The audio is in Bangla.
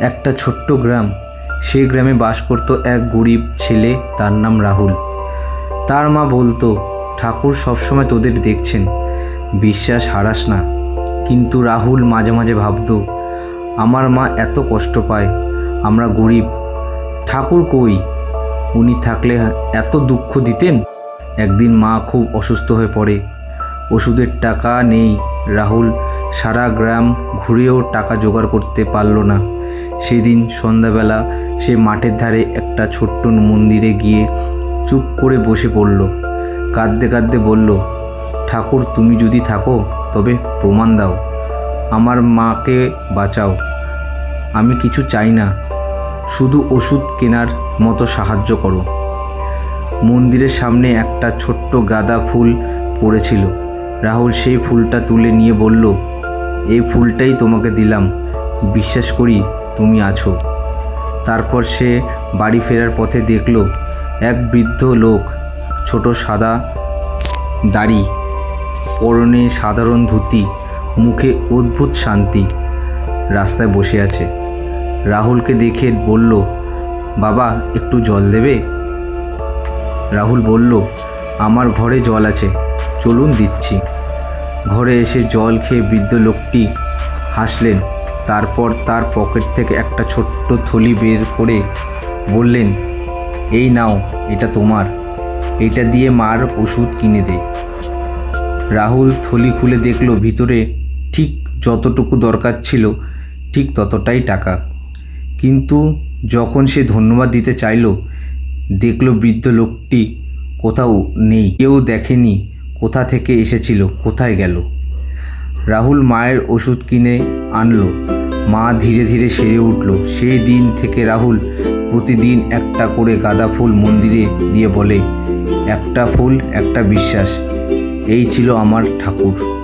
একটা ছোট্ট গ্রাম। সেই গ্রামে বাস করত এক গরিব ছেলে, তার নাম রাহুল। তার মা বলতো, ঠাকুর সবসময় তোদের দেখছেন। বিশ্বাস হারাস না। কিন্তু রাহুল মাঝে মাঝে ভাবতো, আমার মা এত কষ্ট পায়, আমরা গরিব। ঠাকুর কই? উনি থাকলে এত দুঃখ দিতেন? একদিন মা খুব অসুস্থ হয়ে পড়ে। ওষুধের টাকা নেই। রাহুল সারা গ্রাম ঘুরেও টাকা জোগাড় করতে পারল না। সেদিন সন্ধ্যাবেলা সে মাঠের ধারে একটা ছোট্ট মন্দিরে গিয়ে চুপ করে বসে পড়ল। কাঁদতে কাঁদতে বলল, ঠাকুর, তুমি যদি থাকো, তবে প্রমাণ দাও। আমার মাকে বাঁচাও। আমি কিছু চাই না। শুধু ওষুধ কেনার মতো সাহায্য করো মন্দিরের সামনে একটা ছোট্ট গাঁদা ফুল পড়েছিল। রাহুল সেই ফুলটা তুলে নিয়ে বলল, এই ফুলটাই তোমাকে দিলাম। বিশ্বাস করি তুমি আছো। তারপর সে বাড়ি ফেরার পথে দেখল এক বৃদ্ধ লোক, ছোট সাদা দাড়ি, পরনে সাধারণ ধুতি, মুখে অদ্ভুত শান্তি, রাস্তায় বসে আছে। রাহুলকে দেখে বলল, বাবা, একটু জল দেবে? রাহুল বলল, আমার ঘরে জল আছে, চলুন দিচ্ছি। ঘরে এসে জল খেয়ে বৃদ্ধ লোকটি হাসলেন। তারপর তার পকেট থেকে একটা ছোট্ট থলি বের করে বললেন, এই নাও, এটা তোমার। এটা দিয়ে মার ওষুধ কিনে দে। রাহুল থলি খুলে দেখল ভিতরে ঠিক যতটুকু দরকার ছিল, ঠিক ততটাই টাকা। কিন্তু যখন সে ধন্যবাদ দিতে চাইলো, দেখল বৃদ্ধ লোকটি কোথাও নেই। কেউ দেখেনি কোথা থেকে এসেছিল, কোথায় গেল। রাহুল মায়ের ওষুধ কিনে আনলো। মা ধীরে ধীরে সেরে উঠল। সেই দিন থেকে রাহুল প্রতিদিন একটা করে গাঁদা ফুল মন্দিরে দিয়ে বলে, একটা ফুল, একটা বিশ্বাস। এই ছিল আমার ঠাকুর।